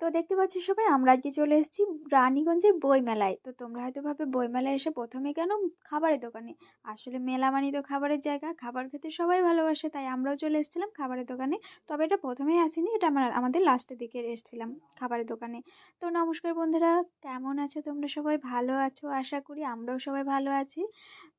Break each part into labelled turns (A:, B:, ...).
A: তো দেখতে পাচ্ছ সবাই, আমরা আজকে চলে এসেছি রানীগঞ্জের বইমেলায়। তো তোমরা হয়তো ভাবে বইমেলায় এসে প্রথমে কেন খাবারের দোকানে? আসলে মেলা মানেই তো খাবারের জায়গা। খাবার খেতে সবাই ভালোবাসে, তাই আমরাও চলে এসেছিলাম খাবারের দোকানে। তবে এটা প্রথমেই আসিনি, এটা আমরা আমাদের লাস্টের দিকে এসেছিলাম খাবারের দোকানে। তো নমস্কার বন্ধুরা, কেমন আছো তোমরা সবাই? ভালো আছো? আশা করি আমরাও সবাই ভালো আছি।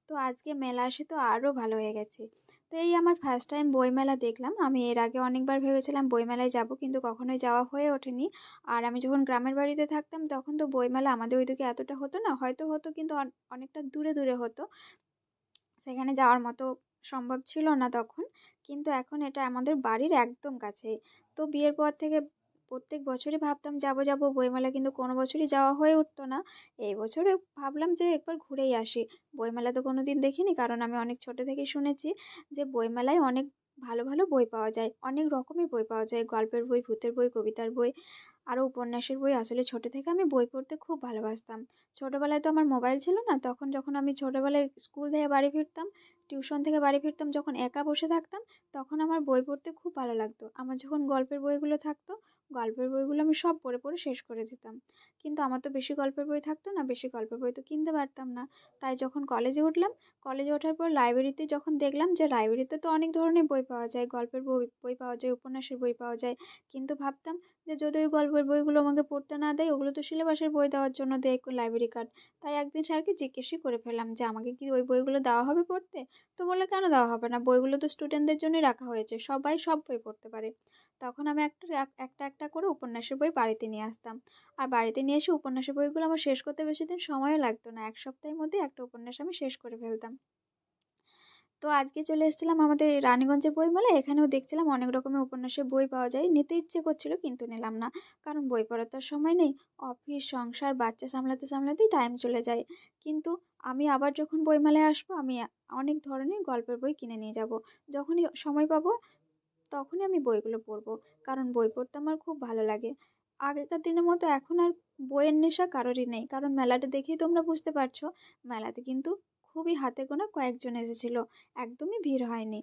A: তো আজকে মেলা আসে তো আরও ভালো হয়ে গেছে। তো এই আমার ফার্স্ট টাইম বইমেলা দেখলাম। আমি এর আগে অনেকবার ভেবেছিলাম বইমেলায় যাব, কিন্তু কখনোই যাওয়া হয়ে ওঠেনি। আর আমি যখন গ্রামের বাড়িতে থাকতাম, তখন তো বইমেলা আমাদের ওইদিকে এতটা হতো না। হয়তো হতো, কিন্তু অনেকটা দূরে দূরে হতো। সেখানে যাওয়ার মতো সম্ভব ছিল না তখন। কিন্তু এখন এটা আমাদের বাড়ির একদম কাছে তো বিয়ের পর থেকে প্রত্যেক বছরই ভাবতাম যাব যাব, বইমেলা কিন্তু কোনো বছরই যাওয়া হয়ে উঠতো না। এই বছরে ভাবলাম যে একবার ঘুরেই আসি। বইমেলা তো কোনো দিন দেখিনি, কারণ আমি অনেক ছোটো থেকে শুনেছি যে বইমেলায় অনেক ভালো ভালো বই পাওয়া যায়, অনেক রকমের বই পাওয়া যায়, গল্পের বই, ভূতের বই, কবিতার বই। আরও উপন্যাসের বই আসলে ছোটো থেকে আমি বই পড়তে খুব ভালোবাসতাম। ছোটোবেলায় তো আমার মোবাইল ছিল না, তখন যখন আমি ছোটোবেলায় স্কুল থেকে বাড়ি ফিরতাম, টিউশন থেকে বাড়ি ফিরতাম, যখন একা বসে থাকতাম, তখন আমার বই পড়তে খুব ভালো লাগতো। আমার যখন গল্পের বইগুলো থাকতো, গল্পের বইগুলো আমি সব পড়ে পড়ে শেষ করে দিতাম। কিন্তু আমার তো বেশি গল্পের বই থাকতো না, বেশি গল্পের বই তো কিনতে পারতাম না। তাই যখন কলেজে উঠলাম, কলেজে ওঠার পর লাইব্রেরিতে যখন দেখলাম যে লাইব্রেরিতে তো অনেক ধরনের বই পাওয়া যায়, গল্পের বই বই পাওয়া যায়, উপন্যাসের বই পাওয়া যায়, কিন্তু ভাবতাম যে যদি ওই গল্পের বইগুলো আমাকে পড়তে না দেয়, ওগুলো তো সিলেবাসের বই দেওয়ার জন্য দেয় একটু লাইব্রেরি কার্ড তাই একদিন স্যারকে জিজ্ঞেসই করে ফেললাম যে, আমাকে কি ওই বইগুলো দেওয়া হবে পড়তে? তো বলল, কেন দেওয়া হবে না? বইগুলো তো স্টুডেন্টদের জন্যই রাখা হয়েছে, সবাই সব বই পড়তে পারে। তখন আমি একটা একটা একটা করে উপন্যাসের বই বাড়িতে নিয়ে আসতাম। আর বাড়িতে নিয়ে এসে উপন্যাসের বইগুলো আমার শেষ করতে বেশি দিন সময়ও লাগতো না, এক সপ্তাহের মধ্যে একটা উপন্যাস আমি শেষ করে ফেলতাম। তো আজকে চলে এসেছিলাম আমাদের রানীগঞ্জের বইমেলায় এখানেও দেখছিলাম অনেক রকমের উপন্যাসের বই পাওয়া যায়। নিতে ইচ্ছে করছিল, কিন্তু নিলাম না। কারণ বই পড়ার তো সময় নেই। অফিস, সংসার, বাচ্চা সামলাতে সামলাতেই টাইম চলে যায়। কিন্তু আমি আবার যখন বইমেলায় আসব, আমি অনেক ধরনের গল্পের বই কিনে নিয়ে যাব। যখনই সময় পাবো, তখনই আমি বইগুলো পড়ব। কারণ বই পড়তে আমার খুব ভালো লাগে। আগেকার দিনের মতো এখন আর বইয়ের নেশা কারোরই নেই। কারণ মেলাটা দেখেই তোমরা বুঝতে পারছ, মেলাতে কিন্তু খুবই হাতে গোনা কয়েকজন এসেছিল, একদমই ভিড় হয়নি।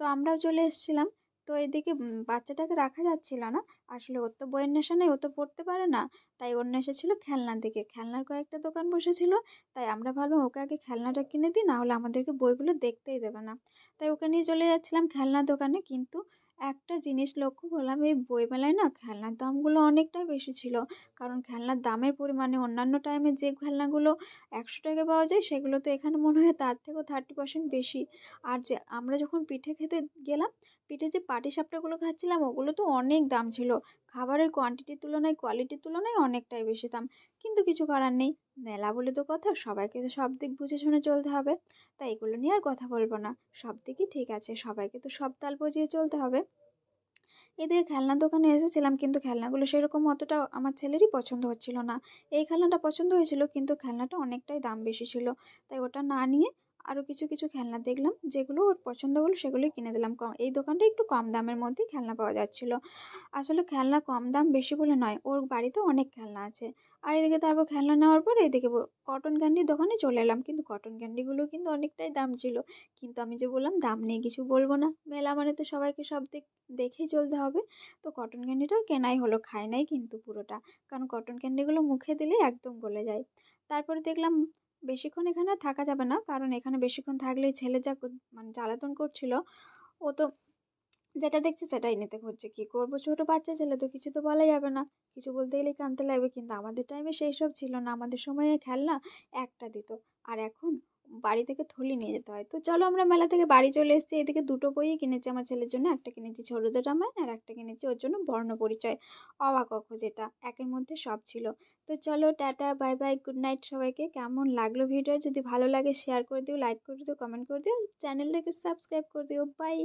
A: তো আমরাও চলে এসেছিলাম। তো এদিকে বাচ্চাটাকে রাখা যাচ্ছিল না। আসলে ওর তো বইয়ের নেশা নেই, ও তো পড়তে পারে না। তাই ওর নেশা ছিল খেলনার দিকে। খেলনার কয়েকটা দোকান বসেছিল। তাই আমরা ভাবলাম, ওকে আগে খেলনাটা কিনে দিই নাহলে আমাদেরকে বইগুলো দেখতেই দেবে না। তাই ওকে নিয়ে চলে যাচ্ছিলাম খেলনার দোকানে। কিন্তু একটা জিনিস লক্ষ্য করলাম, এই বইমেলায় না খেলনার দামগুলো অনেকটাই বেশি ছিল। কারণ খেলনার দামের পরিমাণে অন্যান্য টাইমে যে খেলনাগুলো একশো টাকা পাওয়া যায়, সেগুলো তো এখানে মনে হয় তার থেকেও থার্টি পার্সেন্ট বেশি। আর যে আমরা যখন পিঠে খেতে গেলাম, পিঠে যে পাটি পাটিসাপটাগুলো খাচ্ছিলাম, ওগুলো তো অনেক দাম ছিল। খাবারের কোয়ান্টিটির তুলনায় কোয়ালিটির তুলনায় অনেকটাই বেশি দাম। কিন্তু কিছু করার নেই। মেলা বলে তো কথা, সবাইকে তো সব দিক বুঝে শুনে চলতে হবে। তাই এগুলো নিয়ে আর কথা বলব না। সব দিকই ঠিক আছে, সবাইকে তো সব তাল বুঝিয়ে চলতে হবে। এদিকে খেলনার দোকানে এসেছিলাম, কিন্তু খেলনাগুলো সেরকম অতটা আমার ছেলেরই পছন্দ হচ্ছিল না। এই খেলনাটা পছন্দ হয়েছিল, কিন্তু খেলনাটা অনেকটাই দাম বেশি ছিল। তাই ওটা না নিয়ে আরও কিছু কিছু খেলনা দেখলাম যেগুলো ওর পছন্দ হলো সেগুলোই কিনে দিলাম। কম এই দোকানটা একটু কম দামের মধ্যেই খেলনা পাওয়া যাচ্ছিল। আসলে খেলনা কম দাম বেশি বলে নয়, ওর বাড়িতে অনেক খেলনা আছে। আর এদিকে তারপর খেলনা নেওয়ার পর এদিকে কটন ক্যান্ডির দোকানে চলে এলাম। কিন্তু কটন ক্যান্ডিগুলো কিন্তু অনেকটাই দাম ছিল। কিন্তু আমি যে বললাম, দাম নিয়ে কিছু বলব না। মেলা মানে তো সবাইকে সব দিক, দেখেই চলতে হবে। তো কটন ক্যান্ডিটাও কেনাই হলো, খায় নাই কিন্তু পুরোটা। কারণ কটন ক্যান্ডিগুলো মুখে দিলেই একদম গলে যায়। তারপরে দেখলাম বেশিক্ষণ এখানে থাকা যাবে না। কারণ এখানে বেশিক্ষণ থাকলে ছেলে যা মানে জ্বালাতন করছিল, ও তো যেটা দেখছে সেটাই নিতে খুঁজছে। কী করব? ছোটো বাচ্চা ছেলে তো কিছু তো বলা যাবে না। কিছু বলতে গেলেই কানতে লাগবে। কিন্তু আমাদের টাইমে সেই সব ছিল না। আমাদের সময়ে খেলনা একটা দিত। আর এখন বাড়ি থেকে থলি নিয়ে যেতে হয়। তো চলো আমরা মেলা থেকে বাড়ি চলে এসেছি। এদিকে দুটো বইই কিনেছি আমার ছেলের জন্য। একটা কিনেছি ছোটদের রামায়ণ আর একটা কিনেছি ওর জন্য বর্ণ পরিচয়। অবাক যেটা, একের মধ্যে সব ছিল। তো চলো tata, bye bye good night সবাইকে। কেমন লাগল ভিডিও যদি ভালো লাগে শেয়ার করে দিও লাইক করে দিও কমেন্ট করে দিও। চ্যানেলটাকে সাবস্ক্রাইব করে দিও। বাই